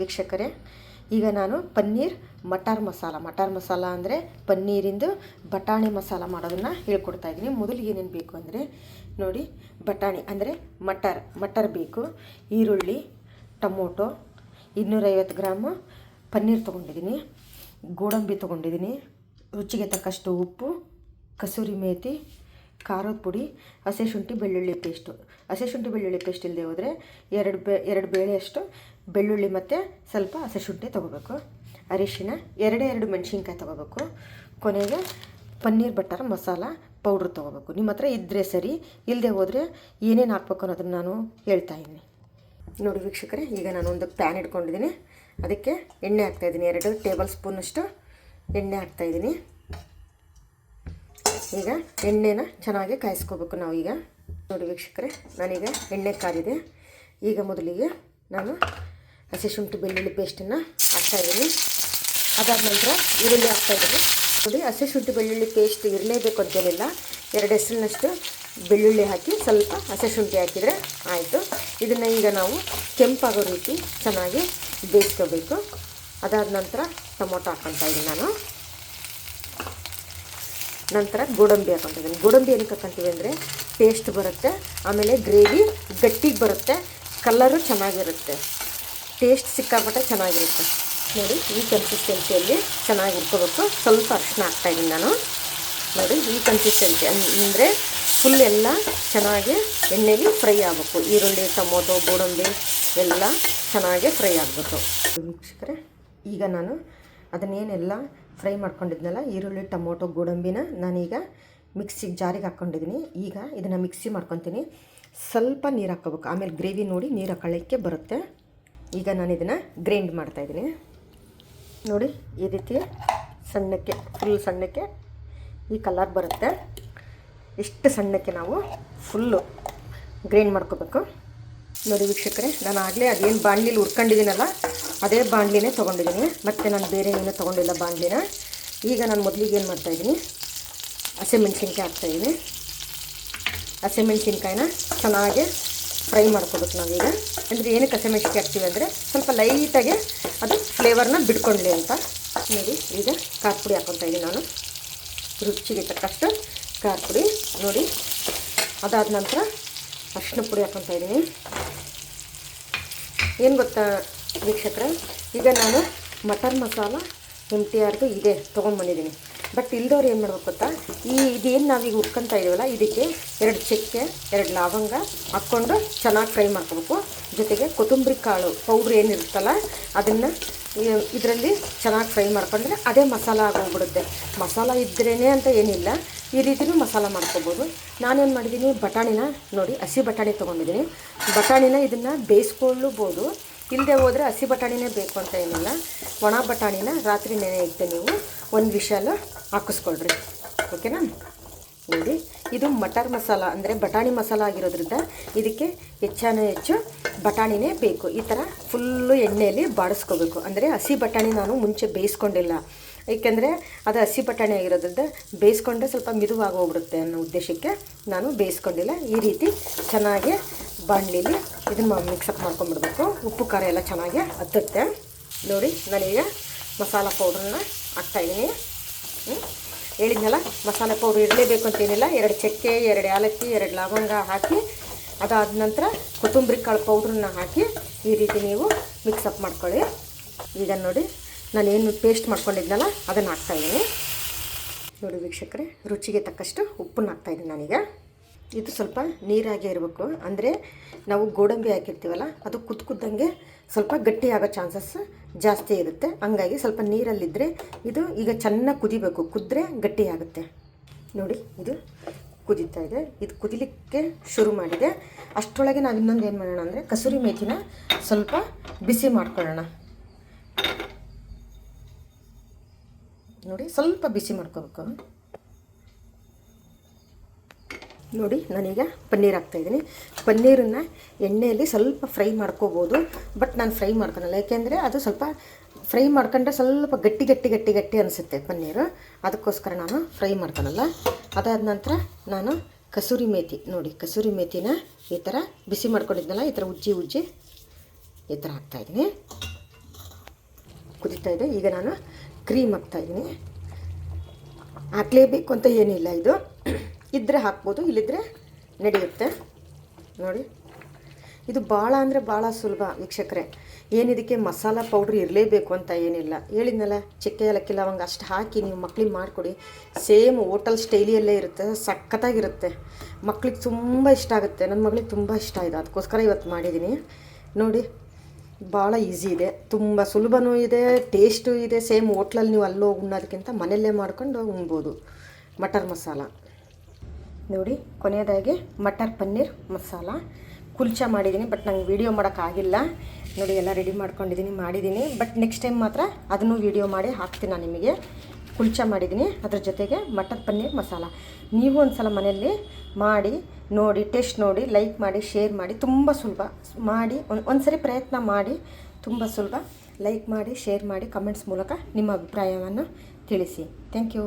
ವೀಕ್ಷಕರೇ, ಈಗ ನಾನು ಪನ್ನೀರ್ ಮಟಾರ್ ಮಸಾಲ. ಮಟಾರ್ ಮಸಾಲ ಅಂದರೆ ಪನ್ನೀರಿಂದು ಬಟಾಣಿ ಮಸಾಲ ಮಾಡೋದನ್ನು ಹೇಳ್ಕೊಡ್ತಾ ಇದ್ದೀನಿ. ಮೊದಲಿಗೆ ಏನೇನು ಬೇಕು ಅಂದರೆ, ನೋಡಿ, ಬಟಾಣಿ ಅಂದರೆ ಮಟರ್. ಮಟರ್ ಬೇಕು, ಈರುಳ್ಳಿ, ಟೊಮೊಟೊ, ಇನ್ನೂರೈವತ್ತು ಗ್ರಾಮು ಪನ್ನೀರ್ ತೊಗೊಂಡಿದ್ದೀನಿ, ಗೋಡಂಬಿ ತೊಗೊಂಡಿದ್ದೀನಿ, ರುಚಿಗೆ ತಕ್ಕಷ್ಟು ಉಪ್ಪು, ಕಸೂರಿ ಮೇಥಿ ಖಾರದ ಪುಡಿ, ಹಸೆ ಶುಂಠಿ ಬೆಳ್ಳುಳ್ಳಿ ಪೇಸ್ಟು. ಹಸೆ ಶುಂಠಿ ಬೆಳ್ಳುಳ್ಳಿ ಪೇಸ್ಟ್ ಇಲ್ಲದೆ ಹೋದರೆ ಎರಡು ಬೆ, ಎರಡು ಬೇಳೆಯಷ್ಟು ಬೆಳ್ಳುಳ್ಳಿ ಮತ್ತು ಸ್ವಲ್ಪ ಹಸಿಶುಂಠಿ ತೊಗೋಬೇಕು. ಅರಿಶಿನ, ಎರಡೇ ಎರಡು ಮೆಣಸಿನ್ಕಾಯಿ ತೊಗೋಬೇಕು. ಕೊನೆಗೆ ಪನ್ನೀರ್ ಬಟರ್ ಮಸಾಲ ಪೌಡ್ರ್ ತೊಗೋಬೇಕು. ನಿಮ್ಮ ಹತ್ರ ಇದ್ದರೆ ಸರಿ ಇಲ್ಲದೆ ಹೋದರೆ ಏನೇನು ಹಾಕ್ಬೇಕು ಅನ್ನೋದನ್ನು ನಾನು ಹೇಳ್ತಾ ಇದ್ದೀನಿ. ನೋಡಿ ವೀಕ್ಷಕರೇ, ಈಗ ನಾನು ಒಂದು ಪ್ಯಾನ್ ಇಟ್ಕೊಂಡಿದ್ದೀನಿ. ಅದಕ್ಕೆ ಎಣ್ಣೆ ಹಾಕ್ತಾಯಿದ್ದೀನಿ ಎರಡು ಟೇಬಲ್ ಸ್ಪೂನಷ್ಟು ಎಣ್ಣೆ ಹಾಕ್ತಾಯಿದ್ದೀನಿ ಈಗ ಎಣ್ಣೆನ ಚೆನ್ನಾಗಿ ಕಾಯಿಸ್ಕೋಬೇಕು ನಾವು ಈಗ. ನೋಡಿ ವೀಕ್ಷಕರೇ, ನಾನೀಗ ಎಣ್ಣೆ ಕಾದಿದೆ. ಈಗ ಮೊದಲಿಗೆ ನಾನು ಹಸಿ ಶುಂಠಿ ಬೆಳ್ಳುಳ್ಳಿ ಪೇಸ್ಟನ್ನು ಹಾಕ್ತಾಯಿದ್ದೀನಿ ಅದಾದ ನಂತರ ಈರುಳ್ಳಿ ಹಾಕ್ತಾಯಿದ್ದೀನಿ ನೋಡಿ, ಹಸಿ ಶುಂಠಿ ಬೆಳ್ಳುಳ್ಳಿ ಪೇಸ್ಟ್ ಇರಲೇಬೇಕು ಅಂತೇನಿಲ್ಲ ಎರಡು ಹೆಸರಿನಷ್ಟು ಬೆಳ್ಳುಳ್ಳಿ ಹಾಕಿ ಸ್ವಲ್ಪ ಹಸಿ ಶುಂಠಿ ಹಾಕಿದರೆ ಆಯಿತು. ಇದನ್ನು ಈಗ ನಾವು ಕೆಂಪಾಗೋ ರೀತಿ ಚೆನ್ನಾಗಿ ಬೇಯಿಸ್ಕೋಬೇಕು. ಅದಾದ ನಂತರ ಟೊಮೊಟೊ ಹಾಕ್ಕೊತಾ ಇದ್ದೀನಿ ನಾನು. ನಂತರ ಗೋಡಂಬಿ ಹಾಕ್ಕೊತಿದ್ದೀನಿ ಗೋಡಂಬಿ ಏನಕ್ಕೆ ಹಾಕ್ಕೊತೀವಿ ಅಂದರೆ ಪೇಸ್ಟ್ ಬರುತ್ತೆ, ಆಮೇಲೆ ಗ್ರೇವಿ ಗಟ್ಟಿಗೆ ಬರುತ್ತೆ ಕಲ್ಲರು ಚೆನ್ನಾಗಿರುತ್ತೆ. ಟೇಸ್ಟ್ ಸಿಕ್ಕಾಪಟ್ಟೆ ಚೆನ್ನಾಗಿರುತ್ತೆ. ನೋಡಿ, ಈ ಕನ್ಸಿಸ್ಟೆನ್ಸಿಯಲ್ಲಿ ಚೆನ್ನಾಗಿ ಇಟ್ಕೋಬೇಕು ಸ್ವಲ್ಪ ಅರಿಶಿನ ಹಾಕ್ತಾಯಿದ್ದೀನಿ ನಾನು. ನೋಡಿ, ಈ ಕನ್ಸಿಸ್ಟೆನ್ಸಿ ಅಂದರೆ ಫುಲ್ ಎಲ್ಲ ಚೆನ್ನಾಗಿ ಎಣ್ಣೆಲಿ ಫ್ರೈ ಆಗಬೇಕು. ಈರುಳ್ಳಿ, ಟೊಮೊಟೊ, ಗೋಡಂಬಿ ಎಲ್ಲ ಚೆನ್ನಾಗಿ ಫ್ರೈ ಆಗಬೇಕು. ವೀಕ್ಷಕರೇ, ಈಗ ನಾನು ಅದನ್ನೇನೆಲ್ಲ ಫ್ರೈ ಮಾಡ್ಕೊಂಡಿದ್ನಲ್ಲ, ಈರುಳ್ಳಿ, ಟೊಮೊಟೊ, ಗೋಡಂಬಿನ ನಾನೀಗ ಮಿಕ್ಸಿಗೆ ಜಾರಿಗೆ ಹಾಕ್ಕೊಂಡಿದ್ದೀನಿ ಈಗ ಇದನ್ನು ಮಿಕ್ಸಿ ಮಾಡ್ಕೊತೀನಿ. ಸ್ವಲ್ಪ ನೀರು ಹಾಕ್ಕೋಬೇಕು. ಆಮೇಲೆ ಗ್ರೇವಿ ನೋಡಿ ನೀರು ಹಾಕೊಳ್ಳೋಕ್ಕೆ ಬರುತ್ತೆ. ಈಗ ನಾನು ಇದನ್ನು ಗ್ರೈಂಡ್ ಮಾಡ್ತಾಯಿದ್ದೀನಿ ನೋಡಿ, ಈ ರೀತಿ ಸಣ್ಣಕ್ಕೆ ಫುಲ್ ಸಣ್ಣಕ್ಕೆ ಈ ಕಲರ್ ಬರುತ್ತೆ. ಇಷ್ಟು ಸಣ್ಣಕ್ಕೆ ನಾವು ಫುಲ್ಲು ಗ್ರೈಂಡ್ ಮಾಡ್ಕೋಬೇಕು. ನೋಡಿ ವೀಕ್ಷಕರೇ, ನಾನು ಆಗಲೇ ಅದೇನು ಬಾಣಲಿಲಿ ಉರ್ಕೊಂಡಿದ್ದೀನಲ್ಲ ಅದೇ ಬಾಣಲಿನೇ ತೊಗೊಂಡಿದ್ದೀನಿ. ಮತ್ತು ನಾನು ಬೇರೆ ಏನೂ ತೊಗೊಂಡಿಲ್ಲ ಬಾಣಲಿನ. ಈಗ ನಾನು ಮೊದಲಿಗೆ ಏನು ಮಾಡ್ತಾಯಿದ್ದೀನಿ ಹಸಿಮೆಣ್ಸಿನ್ಕಾಯಿ ಹಾಕ್ತಾಯಿದ್ದೀನಿ ಹಸಿಮೆಣ್ಸಿನ್ಕಾಯಿನ ಚೆನ್ನಾಗಿ ಫ್ರೈ ಮಾಡ್ಕೋಬೇಕು ನಾವೀಗ. ಅಂದರೆ ಏನಕ್ಕೆ ಹಸಿಮೆಣ್ಸಿನ್ಕಾಯಿ ಹಾಕ್ತೀವಿ ಅಂದರೆ ಸ್ವಲ್ಪ ಲೈಟಾಗಿ ಅದು ಫ್ಲೇವರ್ನ ಬಿಟ್ಕೊಂಡ್ಲಿ ಅಂತ. ನೋಡಿ, ಈಗ ಖಾರ ಪುಡಿ ಹಾಕ್ಕೊತಾ ನಾನು. ರುಚಿಗೆ ತಕ್ಕಷ್ಟು ಖಾರ ಪುಡಿ. ನೋಡಿ, ಅದಾದ ನಂತರ ಅರಿಶಿನ ಪುಡಿ ಹಾಕ್ಕೊತಾ ಇದ್ದೀನಿ. ಏನು ಗೊತ್ತಾ ವೀಕ್ಷಕರ? ಈಗ ನಾನು ಮಟನ್ ಮಸಾಲ ಎಂ ಟಿ ಆರ್ದು ಇದೆ ತೊಗೊಂಬಂದಿದ್ದೀನಿ ಬಟ್ ಇಲ್ದವ್ರು ಏನು ಮಾಡ್ಬೇಕು ಗೊತ್ತಾ? ಈ ಇದೇನು ನಾವೀಗ ಹುರ್ಕೊತಾ ಇದೀವಲ್ಲ, ಇದಕ್ಕೆ ಎರಡು ಚಕ್ಕೆ, ಎರಡು ಲವಂಗ ಹಾಕ್ಕೊಂಡು ಚೆನ್ನಾಗಿ ಫ್ರೈ ಮಾಡ್ಕೋಬೇಕು. ಜೊತೆಗೆ ಕೊತ್ತಂಬರಿ ಕಾಳು ಪೌಡ್ರ್ ಏನಿರುತ್ತಲ್ಲ ಅದನ್ನು ಇದರಲ್ಲಿ ಚೆನ್ನಾಗಿ ಫ್ರೈ ಮಾಡ್ಕೊಂಡ್ರೆ ಅದೇ ಮಸಾಲ ಆಗೋಗ್ಬಿಡುತ್ತೆ. ಮಸಾಲ ಇದ್ರೇ ಅಂತ ಏನಿಲ್ಲ, ಈ ರೀತಿಯೂ ಮಸಾಲ ಮಾಡ್ಕೋಬೋದು. ನಾನೇನು ಮಾಡಿದ್ದೀನಿ ಬಟಾಣಿನ ನೋಡಿ, ಹಸಿ ಬಟಾಣಿ ತೊಗೊಂಡಿದ್ದೀನಿ ಬಟಾಣಿನ ಇದನ್ನು ಬೇಯಿಸ್ಕೊಳ್ಳಬೋದು ಇಲ್ಲದೆ ಹೋದರೆ ಹಸಿ ಬಟಾಣಿನೇ ಬೇಕು ಅಂತ ಏನಿಲ್ಲ. ಒಣ ಬಟಾಣಿನ ರಾತ್ರಿ ನೆನೆ ಇಟ್ಟು ನೀವು ಒಂದು ವಿಷಾಲ ಹಾಕಿಸ್ಕೊಳ್ರಿ. ಓಕೆನಾ? ನೋಡಿ, ಇದು ಮಟರ್ ಮಸಾಲ ಅಂದರೆ ಬಟಾಣಿ ಮಸಾಲ ಆಗಿರೋದ್ರಿಂದ ಇದಕ್ಕೆ ಹೆಚ್ಚಾನು ಹೆಚ್ಚು ಬಟಾಣಿನೇ ಬೇಕು. ಈ ಥರ ಫುಲ್ಲು ಎಣ್ಣೆಯಲ್ಲಿ ಬಾಡಿಸ್ಕೋಬೇಕು. ಅಂದರೆ ಹಸಿ ಬಟಾಣಿ ನಾನು ಮುಂಚೆ ಬೇಯಿಸ್ಕೊಂಡಿಲ್ಲ. ಏಕೆಂದರೆ ಅದು ಹಸಿ ಬಟಾಣಿ ಆಗಿರೋದ್ರಿಂದ ಬೇಯಿಸ್ಕೊಂಡ್ರೆ ಸ್ವಲ್ಪ ಮಿದುವಾಗಿ ಹೋಗ್ಬಿಡುತ್ತೆ ಅನ್ನೋ ಉದ್ದೇಶಕ್ಕೆ ನಾನು ಬೇಯಿಸ್ಕೊಂಡಿಲ್ಲ. ಈ ರೀತಿ ಚೆನ್ನಾಗಿ ಬಾಣಲಿಲಿ ಇದನ್ನು ಮಿಕ್ಸಪ್ ಮಾಡ್ಕೊಂಬಿಡ್ಬೇಕು ಉಪ್ಪು, ಖಾರ ಎಲ್ಲ ಚೆನ್ನಾಗಿ ಹತ್ತುತ್ತೆ. ನೋಡಿ ನಾನೀಗ ಮಸಾಲೆ ಪೌಡ್ರನ್ನ ಹಾಕ್ತಾಯಿದ್ದೀನಿ ಹೇಳಿದ್ನಲ್ಲ, ಮಸಾಲೆ ಪೌಡ್ರ್ ಇರಲೇಬೇಕು ಅಂತೇನಿಲ್ಲ ಎರಡು ಚಕ್ಕೆ, ಎರಡು ಏಲಕ್ಕಿ ಎರಡು ಲವಂಗ ಹಾಕಿ, ಅದಾದ ನಂತರ ಕೊತ್ತಂಬರಿ ಕಾಳು ಪೌಡ್ರನ್ನ ಹಾಕಿ ಈ ರೀತಿ ನೀವು ಮಿಕ್ಸಪ್ ಮಾಡ್ಕೊಳ್ಳಿ. ಈಗ ನೋಡಿ ನಾನೇನು ಪೇಸ್ಟ್ ಮಾಡ್ಕೊಂಡಿದ್ನಲ್ಲ, ಅದನ್ನು ಹಾಕ್ತಾಯಿದ್ದೀನಿ ನೋಡಿ ವೀಕ್ಷಕರೇ, ರುಚಿಗೆ ತಕ್ಕಷ್ಟು ಉಪ್ಪನ್ನು ಹಾಕ್ತಾಯಿದ್ದೀನಿ ನಾನೀಗ. ಇದು ಸ್ವಲ್ಪ ನೀರಾಗೆ ಇರಬೇಕು. ಅಂದರೆ ನಾವು ಗೋಡಂಬಿ ಹಾಕಿರ್ತೀವಲ್ಲ, ಅದು ಕುದ್ದು ಕುದ್ದಂಗೆ ಸ್ವಲ್ಪ ಗಟ್ಟಿ ಆಗೋ ಚಾನ್ಸಸ್ ಜಾಸ್ತಿ ಇರುತ್ತೆ. ಹಂಗಾಗಿ ಸ್ವಲ್ಪ ನೀರಲ್ಲಿದ್ದರೆ ಇದು ಈಗ ಚೆನ್ನಾಗಿ ಕುದಿಬೇಕು. ಕುದ್ರೆ ಗಟ್ಟಿ ಆಗುತ್ತೆ. ನೋಡಿ, ಇದು ಕುದೀತಾ ಇದೆ. ಇದು ಕುದಿಲಿಕ್ಕೆ ಶುರು ಮಾಡಿದೆ. ಅಷ್ಟೊಳಗೆ ನಾವು ಇನ್ನೊಂದು ಏನು ಮಾಡೋಣ ಅಂದರೆ ಕಸೂರಿ ಮೇಥಿನ ಸ್ವಲ್ಪ ಬಿಸಿ ಮಾಡ್ಕೊಳ್ಳೋಣ. ನೋಡಿ, ಸ್ವಲ್ಪ ಬಿಸಿ ಮಾಡ್ಕೋಬೇಕು. ನೋಡಿ, ನಾನೀಗ ಪನ್ನೀರ್ ಹಾಕ್ತಾಯಿದ್ದೀನಿ ಪನ್ನೀರನ್ನು ಎಣ್ಣೆಯಲ್ಲಿ ಸ್ವಲ್ಪ ಫ್ರೈ ಮಾಡ್ಕೋಬೋದು, ಬಟ್ ನಾನು ಫ್ರೈ ಮಾಡ್ಕೊಳಲ್ಲ. ಯಾಕೆಂದರೆ ಅದು ಸ್ವಲ್ಪ ಫ್ರೈ ಮಾಡ್ಕೊಂಡ್ರೆ ಸ್ವಲ್ಪ ಗಟ್ಟಿ ಗಟ್ಟಿ ಗಟ್ಟಿ ಗಟ್ಟಿ ಅನಿಸುತ್ತೆ ಪನ್ನೀರು. ಅದಕ್ಕೋಸ್ಕರ ನಾನು ಫ್ರೈ ಮಾಡ್ಕೊಳಲ್ಲ. ಅದಾದ ನಂತರ ನಾನು ಕಸೂರಿ ಮೇಥಿ ನೋಡಿ, ಕಸೂರಿ ಮೇಥಿನ ಈ ಥರ ಬಿಸಿ ಮಾಡ್ಕೊಂಡಿದ್ನಲ್ಲ, ಈ ಥರ ಉಜ್ಜಿ ಉಜ್ಜಿ ಈ ಥರ ಹಾಕ್ತಾಯಿದ್ದೀನಿ ಕುದೀತಾ ಇದೆ. ಈಗ ನಾನು ಕ್ರೀಮ್ ಹಾಕ್ತಾಯಿದ್ದೀನಿ ಹಾಕಲೇಬೇಕು ಅಂತ ಏನಿಲ್ಲ ಇದು. ಇದ್ದರೆ ಹಾಕ್ಬೋದು ಇಲ್ಲಿದ್ದರೆ ನಡೆಯುತ್ತೆ. ನೋಡಿ. ಇದು ಭಾಳ ಅಂದರೆ ಭಾಳ ಸುಲಭ ವೀಕ್ಷಕರೇ. ಏನಿದಕ್ಕೆ ಮಸಾಲ ಪೌಡ್ರ್ ಇರಲೇಬೇಕು ಅಂತ ಏನಿಲ್ಲ. ಹೇಳಿದ್ನಲ್ಲ, ಚಕ್ಕೆ ಏಲಕ್ಕಿ ಲವಂಗ ಅಷ್ಟು ಹಾಕಿ ನೀವು ಮಕ್ಳಿಗೆ ಮಾಡಿಕೊಡಿ. ಸೇಮ್ ಹೋಟೆಲ್ ಸ್ಟೈಲಿಯಲ್ಲೇ ಇರುತ್ತೆ, ಸಖತ್ತಾಗಿರುತ್ತೆ. ಮಕ್ಳಿಗೆ ತುಂಬ ಇಷ್ಟ ಆಗುತ್ತೆ. ನನ್ನ ಮಗಳಿಗೆ ತುಂಬ ಇಷ್ಟ ಇದೆ. ಅದಕ್ಕೋಸ್ಕರ ಇವತ್ತು ಮಾಡಿದ್ದೀನಿ ನೋಡಿ ಭಾಳ ಈಸಿ ಇದೆ. ತುಂಬ ಸುಲಭನೂ ಇದೆ, ಟೇಸ್ಟು ಇದೆ. ಸೇಮ್ ಹೋಟ್ಲಲ್ಲಿ ನೀವು ಅಲ್ಲೋಗಿ ಉಣ್ಣೋದಕ್ಕಿಂತ ಮನೆಯಲ್ಲೇ ಮಾಡ್ಕೊಂಡು ಉಣ್ಬೋದು. ಮಟರ್ ಮಸಾಲ. ನೋಡಿ, ಕೊನೆಯದಾಗಿ ಮಟರ್ ಪನ್ನೀರ್ ಮಸಾಲ. ಕುಲ್ಚಾ ಮಾಡಿದ್ದೀನಿ, ಬಟ್ ನಂಗೆ ವೀಡಿಯೋ ಮಾಡೋಕ್ಕಾಗಿಲ್ಲ ನೋಡಿ, ಎಲ್ಲ ರೆಡಿ ಮಾಡ್ಕೊಂಡಿದ್ದೀನಿ, ಮಾಡಿದ್ದೀನಿ. ಬಟ್ ನೆಕ್ಸ್ಟ್ ಟೈಮ್ ಮಾತ್ರ ಅದನ್ನು ವೀಡಿಯೋ ಮಾಡಿ ಹಾಕ್ತೀನಿ ನಾನು ನಿಮಗೆ. ಕುಲ್ಚಾ ಮಾಡಿದ್ದೀನಿ, ಅದ್ರ ಜೊತೆಗೆ ಮಟರ್ ಪನ್ನೀರ್ ಮಸಾಲ. ನೀವು ಒಂದು ಸಲ ಮನೆಯಲ್ಲಿ ಮಾಡಿ, ನೋಡಿ ಟೇಸ್ಟ್ ನೋಡಿ ಲೈಕ್ ಮಾಡಿ ಶೇರ್ ಮಾಡಿ, ತುಂಬ ಸುಲಭ. ಮಾಡಿ, ಒಂದು ಪ್ರಯತ್ನ ಮಾಡಿ, ತುಂಬ ಸುಲಭ. ಲೈಕ್ ಮಾಡಿ ಶೇರ್ ಮಾಡಿ ಕಮೆಂಟ್ಸ್ ಮೂಲಕ ನಿಮ್ಮ ಅಭಿಪ್ರಾಯವನ್ನು ತಿಳಿಸಿ. Thank you